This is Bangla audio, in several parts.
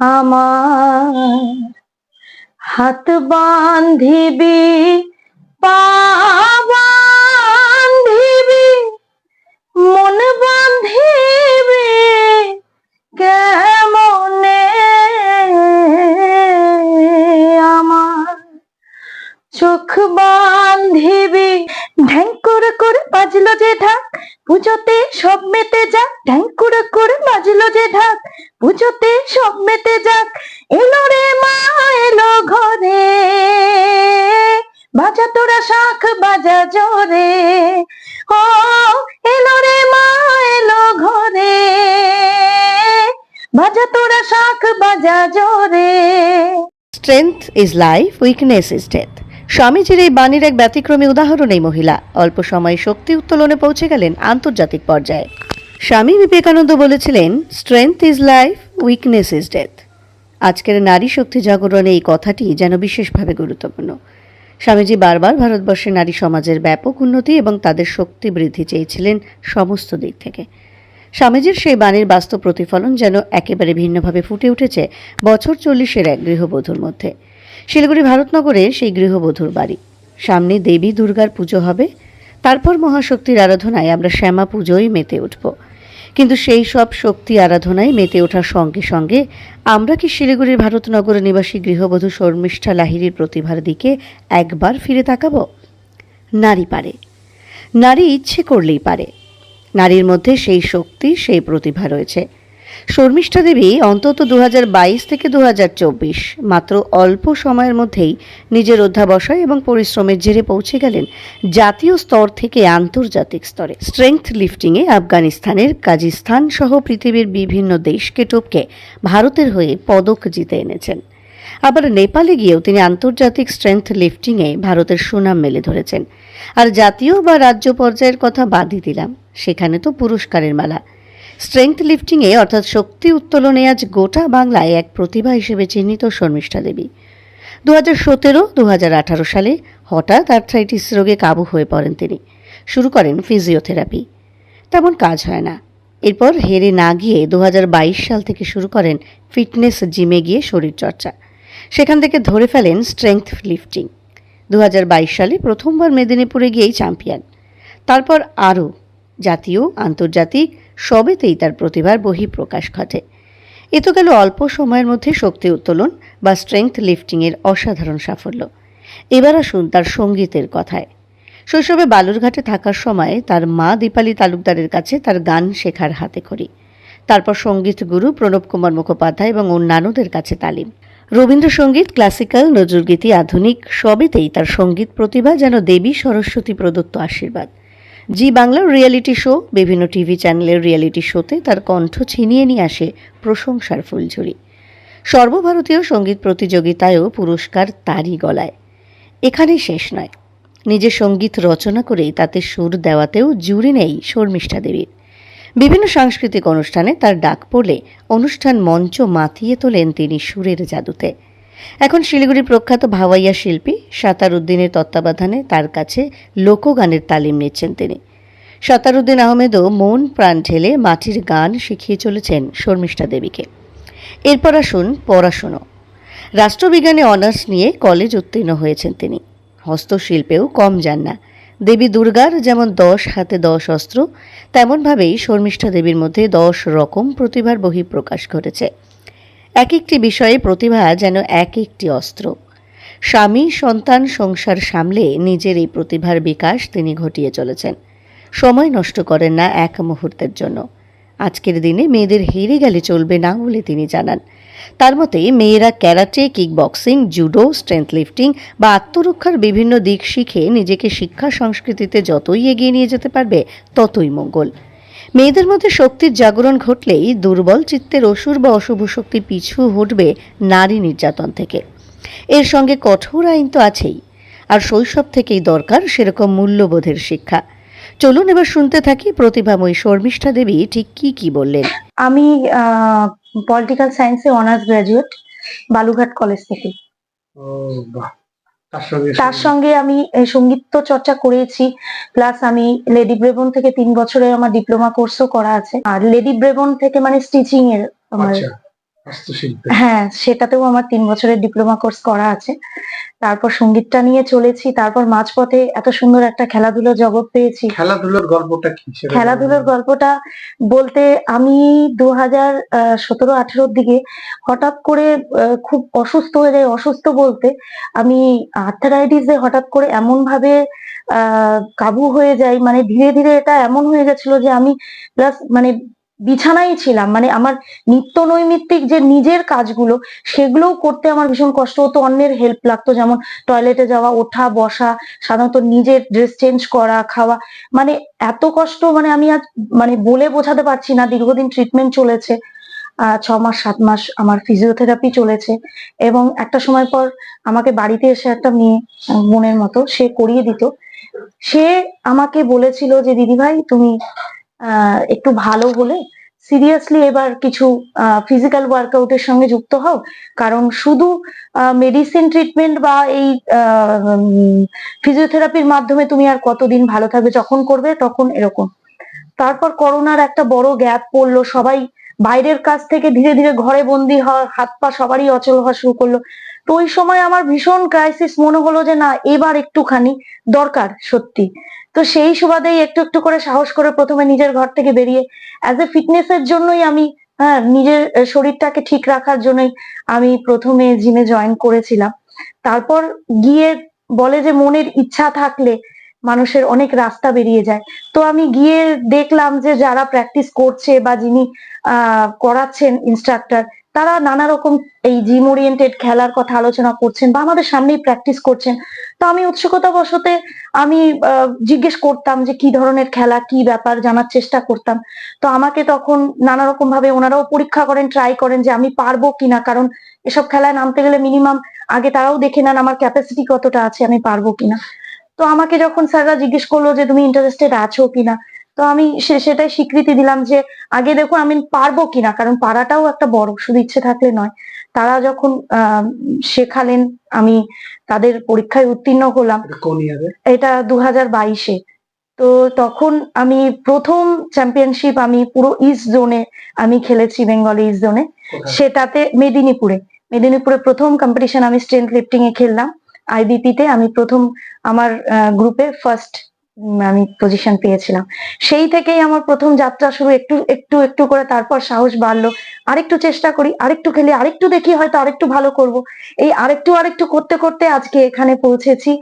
আমার হাত বান্ধিবি, পা বান্ধিবি, মন বান্ধিবি, কেমনে আমার চোখ বান্ধিবি? ঢ্যাং করে করে বাজলো যে ঢাক পুজোতে সব মেতে যাক। ঢ্যাং করে করে বাজলো যে ঢাক। পুজোতে সব মেতে যাক। এলো রে মা, এলো ঘরে। বাজা তোরা শাখ বাজা জোরে। ও, এলো রে মা, এলো ঘরে। বাজা তোরা শাখ বাজা জোরে। Strength is life weakness is death স্বামীজির এই বাণীর এক ব্যতিক্রমী উদাহরণ এই মহিলা। অল্প সময়ে শক্তি উত্তোলনে পৌঁছে গেলেন আন্তর্জাতিক পর্যায়ে। স্বামী বিবেকানন্দ বলেছিলেন strength is life weakness is death আজকের নারী শক্তি জাগরণে এই কথাটি যেন বিশেষভাবে গুরুত্বপূর্ণ। স্বামীজি বারবার ভারতবর্ষের নারী সমাজের ব্যাপক উন্নতি এবং তাদের শক্তি বৃদ্ধি চেয়েছিলেন সমস্ত দিক থেকে। স্বামীজির সেই বাণীর বাস্তব প্রতিফলন যেন একেবারে ভিন্নভাবে ফুটে উঠেছে বছর চল্লিশের এক গৃহবধূর মধ্যে। শিলিগুড়ি ভারতনগরে সেই গৃহবধূর বাড়ি। সামনে দেবী দুর্গার পুজো হবে, তারপর মহাশক্তির আরাধনায় আমরা শ্যামা পুজোয় মেতে উঠব। কিন্তু সেই সব শক্তি আরাধনায় মেতে ওঠার সঙ্গে সঙ্গে আমরা কি শিলিগুড়ির ভারতনগর নিবাসী গৃহবধূ শর্মিষ্ঠা লাহিড়ির প্রতিভার দিকে একবার ফিরে তাকাবো? নারী পারে। নারী ইচ্ছে করলেই পারে। নারীর মধ্যে সেই শক্তি, সেই প্রতিভা রয়েছে। শর্মিষ্ঠা দেবী অন্তত দু হাজার বাইশ থেকে দু হাজার চব্বিশ। মাত্র অল্প সময়ের মধ্যেই নিজের অধ্যাবসায় এবং পরিশ্রমের জেরে পৌঁছে গেলেন জাতীয় স্তর থেকে আন্তর্জাতিক স্তরে। স্ট্রেংথ লিফটিংয়ে আফগানিস্তানের কাজিস্তান সহ পৃথিবীর বিভিন্ন দেশকে টপকে ভারতের হয়ে পদক জিতে এনেছেন। আবার নেপালে গিয়েও তিনি আন্তর্জাতিক স্ট্রেংথ লিফটিংয়ে ভারতের সুনাম মেলে ধরেছেন। আর জাতীয় বা রাজ্য পর্যায়ের কথা বাদই দিলাম। সেখানে তো পুরস্কারের মালা। স্ট্রেংথ লিফটিংয়ে, অর্থাৎ শক্তি উত্তোলনে আজ গোটা বাংলায় এক প্রতিভা হিসেবে চিহ্নিত শর্মিষ্ঠা দেবী। দু হাজার সতেরো দু হাজার আঠারো সালে হঠাৎ আর্থ্রাইটিস রোগে কাবু হয়ে পড়েন তিনি। শুরু করেন ফিজিওথেরাপি তেমন কাজ হয় না। এরপর হেরে না গিয়ে দু হাজার বাইশ সাল থেকে শুরু করেন ফিটনেস জিমে গিয়ে শরীরচর্চা। সেখান থেকে ধরে ফেলেন স্ট্রেংথ লিফটিং দু হাজার বাইশ সালে প্রথমবার মেদিনীপুরে গিয়েই চ্যাম্পিয়ন তারপর আরও জাতীয়, আন্তর্জাতিক সবেতেই তার প্রতিভার বহিঃপ্রকাশ ঘটে। এ তো গেল অল্প সময়ের মধ্যে শক্তি উত্তোলন বা স্ট্রেংথ লিফটিংয়ের অসাধারণ সাফল্য। এবার আসুন তার সঙ্গীতের কথায়। শৈশবে বালুরঘাটে থাকার সময় তার মা দীপালি তালুকদারের কাছে তার গান শেখার হাতে খড়ি। তারপর সংগীত গুরু প্রণব কুমার মুখোপাধ্যায় এবং অন্যান্যদের কাছে তালিম। রবীন্দ্রসঙ্গীত ক্লাসিক্যাল নজরুলগীতি, আধুনিক, সবেতেই তার সংগীত প্রতিভা যেন দেবী সরস্বতী প্রদত্ত আশীর্বাদ। জি বাংলার রিয়েলিটি শো বিভিন্ন টিভি চ্যানেলের রিয়েলিটি শোতে তার কণ্ঠ ছিনিয়ে নিয়ে আসে প্রশংসার ফুলঝুরি। সর্বভারতীয় সংগীত প্রতিযোগিতায়ও পুরস্কার তারই গলায়। এখানেই শেষ নয়। নিজের সংগীত রচনা করেই তাতে সুর দেওয়াতেও জুড়ি নেই শর্মিষ্ঠা দেবীর। বিভিন্ন সাংস্কৃতিক অনুষ্ঠানে তার ডাক পড়লে অনুষ্ঠান মঞ্চ মাতিয়ে তোলেন তিনি সুরের জাদুতে। এখন শিলিগুড়ির প্রখ্যাত ভাওয়াইয়া শিল্পী সাতার উদ্দিনের তত্ত্বাবধানে তার কাছে লোকগানের তালিম নিচ্ছেন তিনি। সাতারুদ্দিন আহমেদও মন প্রাণ ঢেলে মাটির গান শিখিয়ে চলেছেন শর্মিষ্ঠা দেবীকে। এরপর আসুন পড়াশুনো। রাষ্ট্রবিজ্ঞানে অনার্স নিয়ে কলেজ উত্তীর্ণ হয়েছেন তিনি। হস্তশিল্পেও কম যান না। দেবী দুর্গার যেমন দশ হাতে দশ অস্ত্র, তেমনভাবেই শর্মিষ্ঠা দেবীর মধ্যে দশ রকম প্রতিভার বহিঃপ্রকাশ ঘটেছে। এক একটি বিষয়ে প্রতিভা যেন এক একটি অস্ত্র। স্বামী, সন্তান, সংসার সামলে নিজের এই প্রতিভার বিকাশ তিনি ঘটিয়ে চলেছেন। সময় নষ্ট করেন না এক মুহূর্তের জন্য। আজকের দিনে মেয়েদের হেরে গেলে চলবে না বলে তিনি জানান। তার মতে, মেয়েরা karate kick boxing judo, strength lifting বা আত্মরক্ষার বিভিন্ন দিক শিখে নিজেকে শিক্ষা সংস্কৃতিতে যতই এগিয়ে নিয়ে যেতে পারবে, ততই মঙ্গল। মেয়েদের মধ্যে শক্তির জাগরণ ঘটলেই দুর্বল চিত্তের অসুর বা অশুভ শক্তি পিছু হটবে নারী নির্যাতন থেকে। এর সঙ্গে কঠোর আইন তো আছেই। আর শৈশব থেকেই দরকার সেরকম মূল্যবোধের শিক্ষা। চলুন এবার শুনতে থাকি প্রতিভাময়ী শর্মিষ্ঠা দেবী ঠিক কি কি বললেন। আমি পলিটিক্যাল সায়েন্সে অনার্স গ্রাজুয়েট বালুঘাট কলেজ থেকে। তার সঙ্গে আমি সংগীত তো চর্চা করেছি প্লাস আমি লেডি ব্রেবন থেকে তিন বছরের আমার ডিপ্লোমা কোর্সও করা আছে। আর লেডি ব্রেবন থেকে মানে স্টিচিং এর আমার আচ্ছা। হ্যাঁ সেটাতেও আমার তিন বছরের ডিপ্লোমা কোর্স করা আছে। তারপর সঙ্গীতটা নিয়ে চলেছি তারপর মাঝপথে এত সুন্দর একটা খেলাধুলো জগৎ পেয়েছি। খেলাধুলোর গল্পটা কি খেলাধুলার গল্পটা বলতে আমি দু হাজার সতেরো আঠেরোর দিকে হঠাৎ করে খুব অসুস্থ হয়ে যাই অসুস্থ বলতে আমি আর্থারাইটিসে হঠাৎ করে এমন ভাবে আহ, কাবু হয়ে যাই মানে ধীরে ধীরে এটা এমন হয়ে গেছিল যে আমি প্লাস মানে বিছানায় ছিলাম। মানে আমার নিত্য নৈমিত্তিক যে নিজের কাজগুলো সেগুলোও করতে আমার ভীষণ কষ্ট হতো। অন্যের হেল্প লাগতো যেমন টয়লেটে যাওয়া ওঠা বসা সাধারণত নিজের ড্রেস চেঞ্জ করা খাওয়া। মানে এত কষ্ট মানে আমি আজ মানে বলে বোঝাতে পারছি না দীর্ঘদিন ট্রিটমেন্ট চলেছে। আহ, ছ মাস সাত মাস আমার ফিজিওথেরাপি চলেছে। এবং একটা সময় পর আমাকে বাড়িতে এসে একটা মেয়ে বোনের মতো সে করিয়ে দিত। সে আমাকে বলেছিল যে দিদিভাই তুমি আহ, একটু ভালো হলে সিরিয়াসলি এবার কিছু ফিজিক্যাল ওয়ার্কআউটের সঙ্গে যুক্ত হও। কারণ শুধু মেডিসিন ট্রিটমেন্ট বা এই ফিজিওথেরাপির মাধ্যমে তুমি আর কতদিন ভালো থাকবে, যখন করবে তখন এরকম। তারপর করোনার একটা বড় গ্যাপ পড়ল, সবাই বাইরের কাজ থেকে ধীরে ধীরে ঘরে বন্দি হওয়ার হাত পা সবারই অচল হওয়া শুরু করল। তো ওই সময় আমার ভীষণ ক্রাইসিস মনে হলো যে, না, এবার একটুখানি দরকার সত্যি। তো সেই সুবাদেই একটু একটু করে সাহস করে প্রথমে নিজের ঘর থেকে বেরিয়ে অ্যাজ এ ফিটনেস এর জন্যই আমি হ্যাঁ নিজের শরীরটাকে ঠিক রাখার জন্যই আমি প্রথমে জিমে জয়েন করেছিলাম। তারপর গিয়ে বলে যে, মনের ইচ্ছা থাকলে মানুষের অনেক রাস্তা বেরিয়ে যায়। তো আমি গিয়ে দেখলাম যে যারা প্র্যাকটিস করছে বা যিনি করাচ্ছেন ইনস্ট্রাক্টর তারা নানা রকম এই জিম ওরিয়েন্টেড খেলার কথা আলোচনা করছেন বা আমাদের সামনেই প্র্যাকটিস করছেন। তো আমি উৎসুকতা বশতে আমি জিজ্ঞেস করতাম যে কি ধরনের খেলা, কি ব্যাপার জানার চেষ্টা করতাম। তো আমাকে তখন নানা রকম ভাবে ওনারাও পরীক্ষা করেন ট্রাই করেন যে আমি পারব কিনা, কারণ এসব খেলায় নামতে গেলে মিনিমাম আগে তারাও দেখে নেন আমার ক্যাপাসিটি কতটা আছে, আমি পারব কিনা। তো আমাকে যখন স্যাররা জিজ্ঞেস করল যে তুমি ইন্টারেস্টেড আছো কিনা তো আমি সে- সেটাই স্বীকৃতি দিলাম যে আগে দেখো আমি পারব কিনা কারণ পারাটাও একটা বড় শুধু ইচ্ছে থাকলে নয়। তারা যখন আহ শেখালেন আমি তাদের পরীক্ষায় উত্তীর্ণ হলাম। এটা দু হাজার বাইশে। তো তখন আমি প্রথম চ্যাম্পিয়নশিপ আমি পুরো ইস্ট জোনে আমি খেলেছি বেঙ্গল ইস্ট জোনে সেটাতে মেদিনীপুরে। মেদিনীপুরে প্রথম কম্পিটিশন আমি স্ট্রেংথ লিফটিং এ খেললাম। আইবিপি তে আমি প্রথম আমার গ্রুপে ফার্স্ট আমি পজিশন পেয়েছিলাম। সেই থেকেই আমার প্রথম যাত্রা শুরু, একটু একটু একটু করে তারপর সাহস বাড়লো। আরেকটু চেষ্টা করি, আরেকটু খেলি, আরেকটু দেখি হয়তো আরেকটু ভালো করব। এই আরেকটু আরেকটু করতে করতে আজকে এখানে পৌঁছেছি।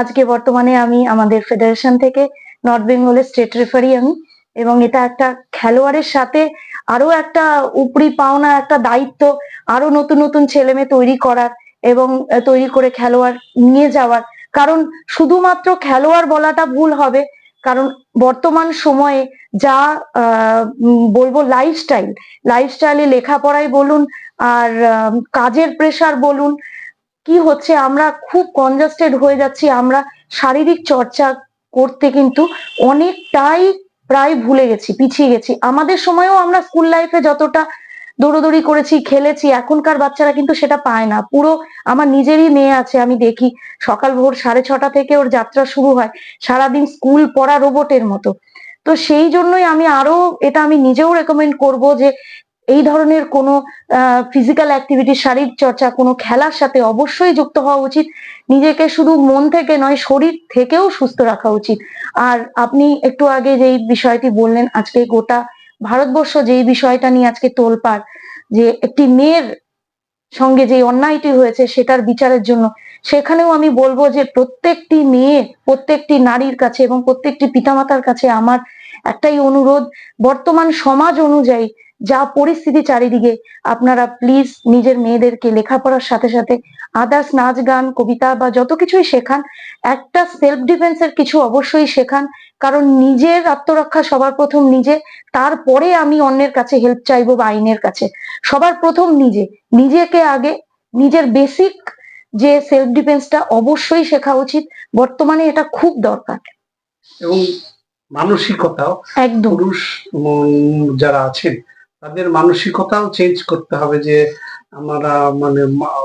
আজকে বর্তমানে আমি আমাদের ফেডারেশন থেকে নর্থ বেঙ্গলের স্টেট রেফারি আমি। এবং এটা একটা খেলোয়াড়ের সাথে আরও একটা উপরি পাওনা, একটা দায়িত্ব আরও নতুন নতুন ছেলে মেয়ে তৈরি করার। এবং তৈরি করে খেলোয়াড় নিয়ে যাওয়ার। কারণ শুধুমাত্র খেলোয়াড় বলাটা ভুল হবে, কারণ বর্তমান সময়ে যা বলব লাইফস্টাইল লাইফস্টাইলে লেখাপড়াই বলুন আর কাজের প্রেসার বলুন, কি হচ্ছে আমরা খুব কনজাস্টেড হয়ে যাচ্ছি, আমরা শারীরিক চর্চা করতে কিন্তু অনেকটাই প্রায় ভুলে গেছি, পিছিয়ে গেছি। আমাদের সময়েও আমরা স্কুল লাইফে যতটা দৌড়োদৌড়ি করেছি, খেলেছি, এখনকার বাচ্চারা কিন্তু সেটা পায় না। পুরো আমার নিজেরই মেয়ে আছে, আমি দেখি। সকাল ভোর সাড়ে ছটা থেকে ওর যাত্রা শুরু হয়, সারাদিন স্কুল পড়া রোবটের মতো। তো সেই জন্যই আমি আরও এটা আমি নিজেও রেকমেন্ড করব যে, এই ধরনের কোনো ফিজিক্যাল অ্যাক্টিভিটি শারীরিক চর্চা, কোনো খেলার সাথে অবশ্যই যুক্ত হওয়া উচিত। নিজেকে শুধু মন থেকে নয়, শরীর থেকেও সুস্থ রাখা উচিত। আর আপনি একটু আগে যেই বিষয়টি বললেন, আজকে গোটা ভারতবর্ষ যেই বিষয়টা নিয়ে আজকে তোলপাড় যে একটি মেয়ের সঙ্গে যে অন্যায়টি হয়েছে সেটার বিচারের জন্য। সেখানেও আমি বলব যে প্রত্যেকটি মেয়ে, প্রত্যেকটি নারীর কাছে এবং প্রত্যেকটি পিতামাতার কাছে আমার একটাই অনুরোধ, বর্তমান সমাজ অনুযায়ী যা পরিস্থিতি চারিদিকে আপনারা প্লিজ নিজের মেয়েদেরকে লেখাপড়ার সাথে সাথে আদার্স নাচ গান কবিতা বা যত কিছুই শেখান একটা সেলফ ডিফেন্সের কিছু অবশ্যই শেখান। কারণ নিজের আত্মরক্ষা সবার প্রথম নিজে তারপরে আমি অন্যের কাছে হেল্প চাইব বা আইনের কাছে। সবার প্রথম নিজে নিজেকে আগে নিজের বেসিক যে সেলফ ডিফেন্সটা অবশ্যই শেখা উচিত। বর্তমানে এটা খুব দরকার। এবং মানসিকতাও একদম। পুরুষ যারা আছেন তাদের মানসিকতাও চেঞ্জ করতে হবে যে আমরা মানে মা-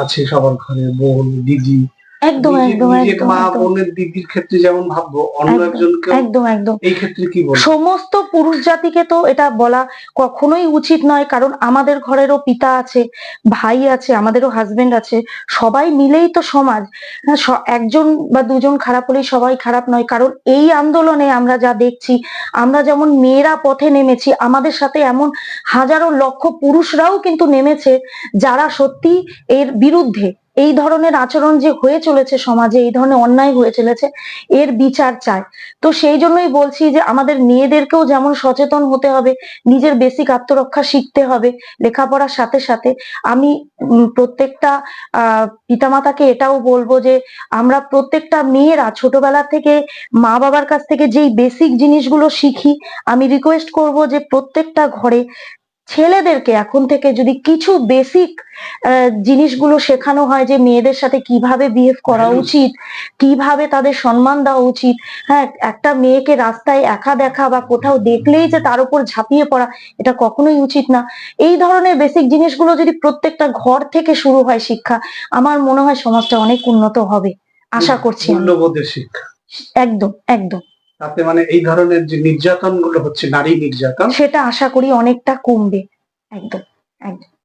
আছে সবার ঘরে বোন দিদি একদম একদম একদম মা বোনের দিদির ক্ষেত্রে যেমন ভাববো অন্য একজনকে একদম একদম। এই ক্ষেত্রে কি বলব সমস্ত পুরুষ জাতিকে তো এটা বলা কখনোই উচিত নয় কারণ আমাদের ঘরেরও পিতা আছে ভাই আছে আমাদেরও হাজবেন্ড আছে সবাই মিলেই তো সমাজ। হ্যাঁ, একজন বা দুজন খারাপ হলেই সবাই খারাপ নয় কারণ এই আন্দোলনে আমরা যা দেখছি আমরা যেমন মেয়েরা পথে নেমেছি আমাদের সাথে এমন হাজারো লক্ষ পুরুষরাও কিন্তু নেমেছে যারা সত্যি এর বিরুদ্ধে। এই ধরনের আচরণ যে হয়ে চলেছে সমাজে, এই ধরনের অন্যায় হয়ে চলেছে, এর বিচার চায় তো সেই জন্যই বলছি যে আমাদের মেয়েদেরকেও যেমন সচেতন হতে হবে, নিজের বেসিক আত্মরক্ষা শিখতে হবে, লেখাপড়ার সাথে সাথে। আমি প্রত্যেকটা পিতামাতাকে এটাও বলব যে আমরা প্রত্যেকটা মেয়েরা ছোটবেলা থেকে মা বাবার কাছ থেকে যেই বেসিক জিনিসগুলো শিখি, আমি রিকোয়েস্ট করব যে প্রত্যেকটা ঘরে ছেলেদেরকে এখন থেকে যদি কিছু বেসিক জিনিসগুলো শেখানো হয় যে মেয়েদের সাথে কীভাবে বিহেভ করা উচিত কীভাবে তাদের সম্মান দেওয়া উচিত হ্যাঁ একটা মেয়েকে রাস্তায় একা দেখা বা কোথাও দেখলেই যে তার উপর ঝাঁপিয়ে পড়া এটা কখনোই উচিত না। এই ধরনের বেসিক জিনিসগুলো যদি প্রত্যেকটা ঘর থেকে শুরু হয় শিক্ষা আমার মনে হয় সমাজটা অনেক উন্নত হবে। আশা করছি মূল্যবোধের শিক্ষা। একদম একদম। তাতে মানে এই ধরনের যে নির্যাতনগুলো হচ্ছে, নারী নির্যাতন, সেটা আশা করি অনেকটা কমবে। একদম একদম।